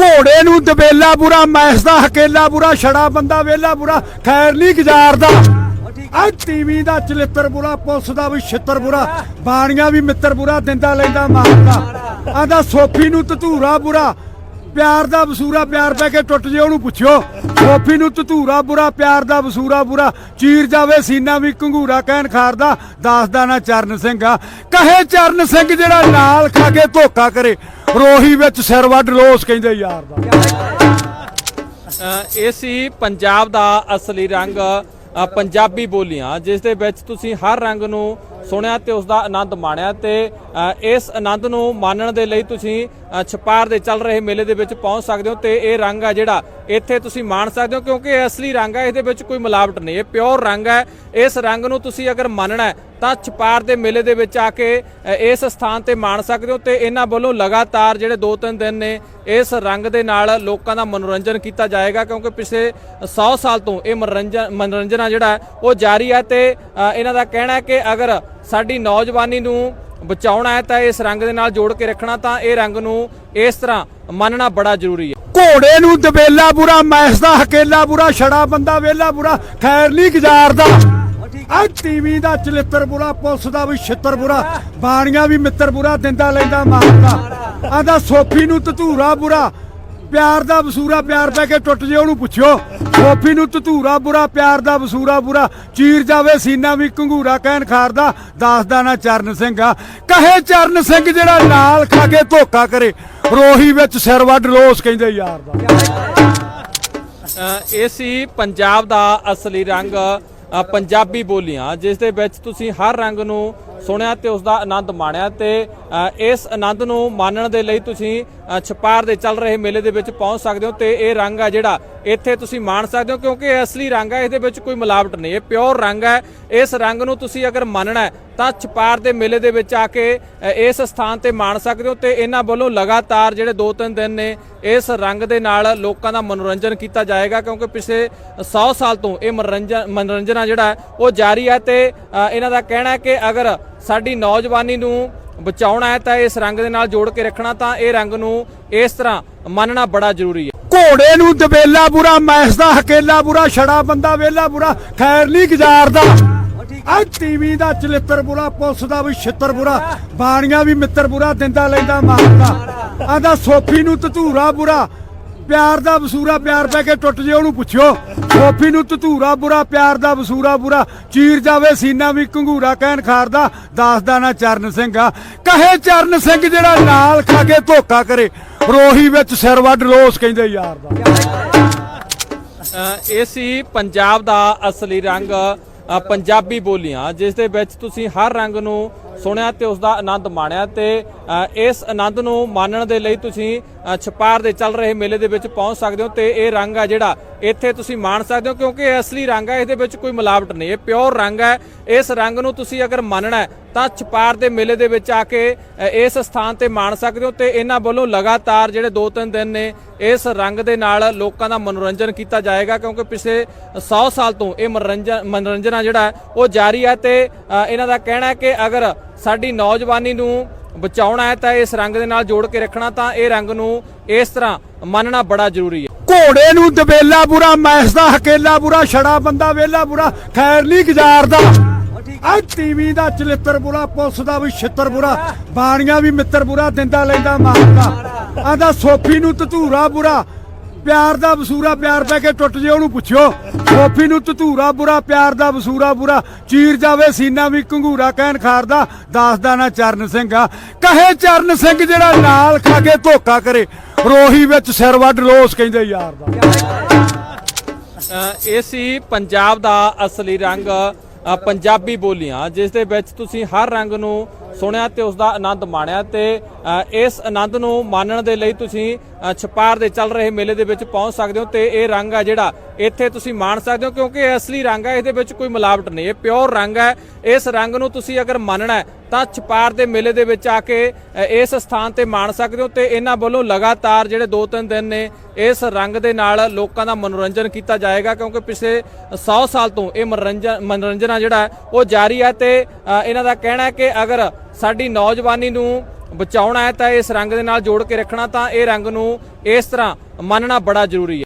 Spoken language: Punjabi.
ਘੋੜੇ ਨੂੰ ਦਬੇਲਾ ਬੁਰਾ, ਮੈਸ ਦਾ ਹਕੇਲਾ ਬੁਰਾ, ਛੜਾ ਬੰਦਾ ਵੇਲਾ ਬੁਰਾ, ਖੈਰ ਨਹੀਂ ਗੁਜ਼ਾਰਦਾ। ਆ ਟੀਵੀ ਦਾ ਚਲਿੱਤਰ ਬੁਰਾ, ਪੁਲਿਸ ਦਾ ਵੀ ਛਿੱਤਰ ਬੁਰਾ, ਬਾਣੀਆਂ ਵੀ ਮਿੱਤਰ ਬੁਰਾ, ਦਿੰਦਾ ਲੈਂਦਾ ਮਾਰਦਾ। ਆਂਦਾ ਸੋਫੀ ਨੂੰ ਧਤੂਰਾ ਬੁਰਾ ਪਿਆਰ ਦਾ ਵਸੂਰਾ ਪਿਆਰ ਪੈ ਕੇ ਟੁੱਟ ਜੇ, ਉਹਨੂੰ ਪੁੱਛਿਓ। ਸੋਫੀ ਨੂੰ ਧਤੂਰਾ ਬੁਰਾ, ਪਿਆਰ ਦਾ ਵਸੂਰਾ ਬੁਰਾ। ਚੀਰ ਜਾਵੇ ਸੀਨਾ ਵੀ ਘੰਗੂਰਾ ਕਹਿਣ ਖਾਰਦਾ ਦੱਸਦਾ ਨਾ ਚਰਨ ਸਿੰਘ ਆ। ਕਹੇ ਚਰਨ ਸਿੰਘ ਜਿਹੜਾ ਨਾਲ ਖਾ ਕੇ ਧੋਖਾ ਕਰੇ, ਰੋਹੀ ਵਿੱਚ ਸਿਰ ਵੱਢ ਰੋਸ ਕਹਿੰਦੇ ਯਾਰ ਦਾ। ਇਹ ਸੀ ਪੰਜਾਬ ਦਾ ਅਸਲੀ ਰੰਗ ਪੰਜਾਬੀ ਬੋਲੀਆਂ, ਜਿਸ ਦੇ ਵਿੱਚ ਤੁਸੀਂ ਹਰ ਰੰਗ ਨੂੰ ਸੁਣਿਆ ਤੇ ਉਸ ਦਾ ਆਨੰਦ ਮਾਣਿਆ ਤੇ ਇਸ ਆਨੰਦ ਨੂੰ ਮਾਣਨ ਦੇ ਲਈ ਤੁਸੀਂ ਛਪਾਰ ਦੇ ਚੱਲ ਰਹੇ ਮੇਲੇ ਦੇ ਵਿੱਚ ਪਹੁੰਚ ਸਕਦੇ ਹੋ ਤੇ ਇਹ ਰੰਗ ਆ ਜਿਹੜਾ ਇੱਥੇ ਤੁਸੀਂ ਮਾਣ ਸਕਦੇ ਹੋ ਕਿਉਂਕਿ ਇਹ ਅਸਲੀ ਰੰਗ ਹੈ ਇਹਦੇ ਵਿੱਚ ਕੋਈ ਮਿਲਾਵਟ ਨਹੀਂ, ਇਹ ਪਿਓਰ ਰੰਗ ਹੈ ਇਸ ਰੰਗ ਨੂੰ ਤੁਸੀਂ ਅਗਰ ਮੰਨਣਾ ਹੈ ਤਾਂ ਛਪਾਰ ਦੇ ਮੇਲੇ ਦੇ ਵਿੱਚ ਆ ਕੇ ਇਸ ਸਥਾਨ ਤੇ ਮਾਣ ਸਕਦੇ ਹੋ ਤੇ ਇਹਨਾਂ ਵੱਲੋਂ ਲਗਾਤਾਰ ਜਿਹੜੇ 2-3 ਦਿਨ ਨੇ ਇਸ ਰੰਗ ਦੇ ਨਾਲ ਲੋਕਾਂ ਦਾ ਮਨੋਰੰਜਨ ਕੀਤਾ ਜਾਏਗਾ ਕਿਉਂਕਿ ਪਿਛਲੇ 100 ਸਾਲ ਤੋਂ ਇਹ ਮਨੋਰੰਜਨ ਮਨੋਰੰਜਨ ਆ ਜਿਹੜਾ, ਉਹ ਜਾਰੀ ਹੈ ਤੇ ਇਹਨਾਂ ਦਾ ਕਹਿਣਾ ਹੈ ਕਿ ਅਗਰ ਸਾਡੀ ਨੌਜਵਾਨੀ ਨੂੰ ਬਚਾਉਣਾ ਹੈ ਤਾਂ ਇਸ ਰੰਗ ਦੇ ਨਾਲ ਜੋੜ ਕੇ ਰੱਖਣਾ ਤਾਂ ਇਹ ਰੰਗ ਨੂੰ ਇਸ ਤਰ੍ਹਾਂ ਮੰਨਣਾ ਬੜਾ ਜ਼ਰੂਰੀ ਹੈ। ਘੋੜੇ ਨੂੰ ਦਬੇਲਾ ਬੁਰਾ, ਮੈਸ ਦਾ ਹਕੇਲਾ ਬੁਰਾ, ਛੜਾ ਬੰਦਾ ਵੇਲਾ ਬੁਰਾ, ਖੈਰ ਨਹੀਂ ਗੁਜ਼ਾਰਦਾ ਆ ਟੀਵੀ ਦਾ ਚਲਿੱਤਰ ਬੁਰਾ, ਪੁਲਿਸ ਦਾ ਵੀ ਛਿੱਤਰ ਬੁਰਾ, ਬਾਣੀਆਂ ਵੀ ਮਿੱਤਰ ਬੁਰਾ, ਦਿੰਦਾ ਲੈਂਦਾ ਮਾਰਦਾ ਆਂਦਾ ਸੋਫੀ ਨੂੰ ਧਤੂਰਾ ਬੁਰਾ ਪਿਆਰ ਦਾ ਵਸੂਰਾ ਪਿਆਰ ਪੈ ਕੇ ਟੁੱਟ ਜੇ ਉਹਨੂੰ ਪੁੱਛਿਓ। ਸੋਫੀ ਨੂੰ ਧਤੂਰਾ ਬੁਰਾ, ਪਿਆਰ ਦਾ ਵਸੂਰਾ ਬੁਰਾ। ਚੀਰ ਜਾਵੇ ਸੀਨਾ ਵੀ ਘੰਗੂਰਾ ਕਹਿਣ ਖਾਰਦਾ ਦੱਸਦਾ ਨਾ ਚਰਨ ਸਿੰਘ ਆ। ਕਹੇ ਚਰਨ ਸਿੰਘ ਜਿਹੜਾ ਨਾਲ ਖਾ ਕੇ ਧੋਖਾ ਕਰੇ। ਰੋਹੀ ਵਿੱਚ ਸਿਰ ਵੱਢ ਰੋਸ ਕਹਿੰਦੇ ਯਾਰ ਦਾ। ਇਹ ਸੀ ਪੰਜਾਬ ਦਾ ਅਸਲੀ ਰੰਗ। ਪੰਜਾਬੀ ਬੋਲੀਆਂ, ਜਿਸ ਦੇ ਵਿੱਚ ਤੁਸੀਂ ਹਰ ਰੰਗ ਨੂੰ ਸੁਣਿਆ ਤੇ ਉਸ ਦਾ ਆਨੰਦ ਮਾਣਿਆ ਤੇ ਇਸ ਆਨੰਦ ਨੂੰ ਮਾਣਨ ਦੇ ਲਈ ਤੁਸੀਂ ਛਪਾਰ ਦੇ ਚੱਲ ਰਹੇ ਮੇਲੇ ਦੇ ਵਿੱਚ ਪਹੁੰਚ ਸਕਦੇ ਹੋ ਤੇ ਇਹ ਰੰਗ ਆ ਜਿਹੜਾ ਇੱਥੇ ਤੁਸੀਂ ਮਾਣ ਸਕਦੇ ਹੋ ਕਿਉਂਕਿ ਇਹ ਅਸਲੀ ਰੰਗ ਹੈ, ਇਹਦੇ ਵਿੱਚ ਕੋਈ ਮਿਲਾਵਟ ਨਹੀਂ। ਇਹ ਪਿਓਰ ਰੰਗ ਹੈ। ਇਸ ਰੰਗ ਨੂੰ ਤੁਸੀਂ ਅਗਰ ਮੰਨਣਾ ਹੈ, ਤਾਂ ਛਪਾਰ ਦੇ ਮੇਲੇ ਦੇ ਵਿੱਚ ਆ ਕੇ ਇਸ ਸਥਾਨ ਤੇ ਮਾਣ ਸਕਦੇ ਹੋ ਤੇ ਇਹਨਾਂ ਵੱਲੋਂ ਲਗਾਤਾਰ ਜਿਹੜੇ 2-3 ਦਿਨ ਨੇ, ਇਸ ਰੰਗ ਦੇ ਨਾਲ ਲੋਕਾਂ ਦਾ ਮਨੋਰੰਜਨ ਕੀਤਾ ਜਾਏਗਾ ਕਿਉਂਕਿ ਪਿਛਲੇ 100 ਸਾਲ ਤੋਂ ਇਹ ਮਨੋਰੰਜਨ ਮਨੋਰੰਜਨ ਆ ਜਿਹੜਾ ਉਹ ਜਾਰੀ ਹੈ ਤੇ ਇਹਨਾਂ ਦਾ ਕਹਿਣਾ ਹੈ ਕਿ ਅਗਰ ਸਾਡੀ ਨੌਜਵਾਨੀ ਨੂੰ ਬਚਾਉਣਾ ਹੈ ਤਾਂ ਇਸ ਰੰਗ ਦੇ ਨਾਲ ਜੋੜ ਕੇ ਰੱਖਣਾ, ਤਾਂ ਇਹ ਰੰਗ ਨੂੰ ਇਸ ਤਰ੍ਹਾਂ ਮੰਨਣਾ ਬੜਾ ਜ਼ਰੂਰੀ ਹੈ। ਘੋੜੇ ਨੂੰ ਦਬੇਲਾ ਬੁਰਾ, ਮੈਸ ਦਾ ਹਕੇਲਾ ਬੁਰਾ, ਛੜਾ ਬੰਦਾ ਵੇਲਾ ਬੁਰਾ, ਖੈਰ ਨਹੀਂ ਗੁਜ਼ਾਰਦਾ ਆ ਟੀਵੀ ਦਾ ਚਲਿੱਤਰ ਬੁਰਾ, ਪੁਲਿਸ ਦਾ ਵੀ ਛਿੱਤਰ ਬੁਰਾ, ਬਾਣੀਆਂ ਵੀ ਮਿੱਤਰ ਬੁਰਾ, ਦਿੰਦਾ ਲੈਂਦਾ ਮਾਰਦਾ। ਆਂਦਾ ਸੋਫੀ ਨੂੰ ਧਤੂਰਾ ਬੁਰਾ, ਪਿਆਰ ਦਾ ਵਸੂਰਾ, ਪਿਆਰ ਪੈ ਕੇ ਟੁੱਟ ਜੇ ਉਹਨੂੰ ਪੁੱਛਿਓ। ਸੋਫੀ ਨੂੰ ਧਤੂਰਾ ਬੁਰਾ, ਪਿਆਰ ਦਾ ਵਸੂਰਾ ਬੁਰਾ, ਚੀਰ ਜਾਵੇ ਸੀਨਾ ਵੀ ਘੰਗੂਰਾ ਕਹਿਣ ਖਾਰਦਾ ਦੱਸਦਾ ਨਾ ਚਰਨ ਸਿੰਘ ਆ। ਕਹੇ ਚਰਨ ਸਿੰਘ ਜਿਹੜਾ ਨਾਲ ਖਾ ਕੇ ਧੋਖਾ ਕਰੇ। ਰੋਹੀ ਵਿੱਚ ਸਿਰ ਵੱਢ ਰੋਸ ਕਹਿੰਦੇ ਯਾਰ ਦਾ। ਇਹ ਸੀ ਪੰਜਾਬ ਦਾ ਅਸਲੀ ਰੰਗ ਪੰਜਾਬੀ ਬੋਲੀਆਂ, ਜਿਸ ਦੇ ਵਿੱਚ ਤੁਸੀਂ ਹਰ ਰੰਗ ਨੂੰ ਸੁਣਿਆ ਤੇ ਉਸ ਦਾ ਆਨੰਦ ਮਾਣਿਆ ਤੇ ਇਸ ਆਨੰਦ ਨੂੰ ਮਾਣਨ ਦੇ ਲਈ ਤੁਸੀਂ ਛਪਾਰ ਦੇ ਚੱਲ ਰਹੇ ਮੇਲੇ ਦੇ ਵਿੱਚ ਪਹੁੰਚ ਸਕਦੇ ਹੋ ਤੇ ਇਹ ਰੰਗ ਆ ਜਿਹੜਾ ਇੱਥੇ ਤੁਸੀਂ ਮਾਣ ਸਕਦੇ ਹੋ ਕਿਉਂਕਿ ਇਹ ਅਸਲੀ ਰੰਗ ਹੈ ਇਹਦੇ ਵਿੱਚ ਕੋਈ ਮਿਲਾਵਟ ਨਹੀਂ, ਇਹ ਪਿਓਰ ਰੰਗ ਹੈ। ਇਸ ਰੰਗ ਨੂੰ ਤੁਸੀਂ ਅਗਰ ਮੰਨਣਾ ਤਾਂ ਛਪਾਰ ਦੇ ਮੇਲੇ ਦੇ ਵਿੱਚ ਆ ਕੇ ਇਸ ਸਥਾਨ ਤੇ ਮਾਣ ਸਕਦੇ ਹੋ ਤੇ ਇਹਨਾਂ ਵੱਲੋਂ ਲਗਾਤਾਰ ਜਿਹੜੇ 2-3 ਦਿਨ ਨੇ, ਇਸ ਰੰਗ ਦੇ ਨਾਲ ਲੋਕਾਂ ਦਾ ਮਨੋਰੰਜਨ ਕੀਤਾ ਜਾਏਗਾ, ਕਿਉਂਕਿ ਪਿਛਲੇ 100 ਸਾਲ ਤੋਂ ਇਹ ਮਨੋਰੰਜਨ ਮਨੋਰੰਜਨ ਆ ਜਿਹੜਾ, ਉਹ ਜਾਰੀ ਹੈ ਤੇ ਇਹਨਾਂ ਦਾ ਕਹਿਣਾ ਹੈ ਕਿ ਅਗਰ ਸਾਡੀ ਨੌਜਵਾਨੀ ਨੂੰ ਬਚਾਉਣਾ ਹੈ ਤਾਂ ਇਸ ਰੰਗ ਦੇ ਨਾਲ ਜੋੜ ਕੇ ਰੱਖਣਾ, ਤਾਂ ਇਹ ਰੰਗ ਨੂੰ ਇਸ ਤਰ੍ਹਾਂ ਮੰਨਣਾ ਬੜਾ ਜ਼ਰੂਰੀ ਹੈ। ਘੋੜੇ ਨੂੰ ਦਬੇਲਾ ਬੁਰਾ ਮੈਸ ਦਾ ਹਕੇਲਾ ਬੁਰਾ ਛੜਾ ਬੰਦਾ ਵੇਲਾ ਬੁਰਾ ਖੈਰ ਨਹੀਂ ਗੁਜ਼ਾਰਦਾ। ਆ ਟੀਵੀ ਦਾ ਚਲਿੱਤਰ ਬੁਰਾ, ਪੁਲਿਸ ਦਾ ਵੀ ਛਿੱਤਰ ਬੁਰਾ, ਬਾਣੀਆਂ ਵੀ ਮਿੱਤਰ ਬੁਰਾ, ਦਿੰਦਾ ਲੈਂਦਾ ਮਾਰਦਾ। ਆਂਦਾ ਸੋਫੀ ਨੂੰ ਧਤੂਰਾ ਬੁਰਾ, ਪਿਆਰ ਦਾ ਵਸੂਰਾ, ਪਿਆਰ ਪੈ ਕੇ ਟੁੱਟ ਜੇ ਉਹਨੂੰ ਪੁੱਛਿਓ। ਸੋਫੀ ਨੂੰ ਧਤੂਰਾ ਬੁਰਾ, ਪਿਆਰ ਦਾ ਵਸੂਰਾ ਬੁਰਾ, ਚੀਰ ਜਾਵੇ ਸੀਨਾ ਵੀ ਘੰਗੂਰਾ ਕਹਿਣ ਖਾਰਦਾ, ਦੱਸਦਾ ਨਾ ਚਰਨ ਸਿੰਘ ਆ। ਕਹੇ ਚਰਨ ਸਿੰਘ ਜਿਹੜਾ ਨਾਲ ਖਾ ਕੇ ਧੋਖਾ ਕਰੇ, ਰੋਹੀ ਵਿੱਚ ਸਿਰ ਵੱਢ ਰੋਸ ਕਹਿੰਦੇ ਯਾਰ ਦਾ। ਇਹ ਸੀ ਪੰਜਾਬ ਦਾ ਅਸਲੀ ਰੰਗ ਪੰਜਾਬੀ ਬੋਲੀਆਂ, ਜਿਸ ਦੇ ਵਿੱਚ ਤੁਸੀਂ ਹਰ ਰੰਗ ਨੂੰ ਸੁਣਿਆ ਤੇ ਉਸ ਦਾ ਆਨੰਦ ਮਾਣਿਆ ਤੇ ਇਸ ਆਨੰਦ ਨੂੰ ਮਾਣਨ ਦੇ ਲਈ ਤੁਸੀਂ ਛਪਾਰ ਦੇ ਚੱਲ ਰਹੇ ਮੇਲੇ ਦੇ ਵਿੱਚ ਪਹੁੰਚ ਸਕਦੇ ਹੋ ਤੇ ਇਹ ਰੰਗ ਆ ਜਿਹੜਾ ਇੱਥੇ ਤੁਸੀਂ ਮਾਣ ਸਕਦੇ ਹੋ ਕਿਉਂਕਿ ਇਹ ਅਸਲੀ ਰੰਗ ਹੈ ਇਹਦੇ ਵਿੱਚ ਕੋਈ ਮਿਲਾਵਟ ਨਹੀਂ, ਇਹ ਪਿਓਰ ਰੰਗ ਹੈ ਇਸ ਰੰਗ ਨੂੰ ਤੁਸੀਂ ਅਗਰ ਮੰਨਣਾ ਤਾਂ ਛਪਾਰ ਦੇ ਮੇਲੇ ਦੇ ਵਿੱਚ ਆ ਕੇ ਇਸ ਸਥਾਨ ਤੇ ਮਾਣ ਸਕਦੇ ਹੋ ਤੇ ਇਹਨਾਂ ਵੱਲੋਂ ਲਗਾਤਾਰ ਜਿਹੜੇ 2-3 ਦਿਨ ਨੇ, ਇਸ ਰੰਗ ਦੇ ਨਾਲ ਲੋਕਾਂ ਦਾ ਮਨੋਰੰਜਨ ਕੀਤਾ ਜਾਏਗਾ ਕਿਉਂਕਿ ਪਿਛਲੇ 100 ਸਾਲ ਤੋਂ ਇਹ ਮਨੋਰੰਜਨ ਮਨੋਰੰਜਨ ਆ ਜਿਹੜਾ, ਉਹ ਜਾਰੀ ਹੈ ਤੇ ਇਹਨਾਂ ਦਾ ਕਹਿਣਾ ਹੈ ਕਿ ਅਗਰ ਸਾਡੀ ਨੌਜਵਾਨੀ ਨੂੰ ਬਚਾਉਣਾ ਹੈ ਤਾਂ ਇਸ ਰੰਗ ਦੇ ਨਾਲ ਜੋੜ ਕੇ ਰੱਖਣਾ ਤਾਂ ਇਹ ਰੰਗ ਨੂੰ ਇਸ ਤਰ੍ਹਾਂ ਮੰਨਣਾ ਬੜਾ ਜ਼ਰੂਰੀ ਹੈ।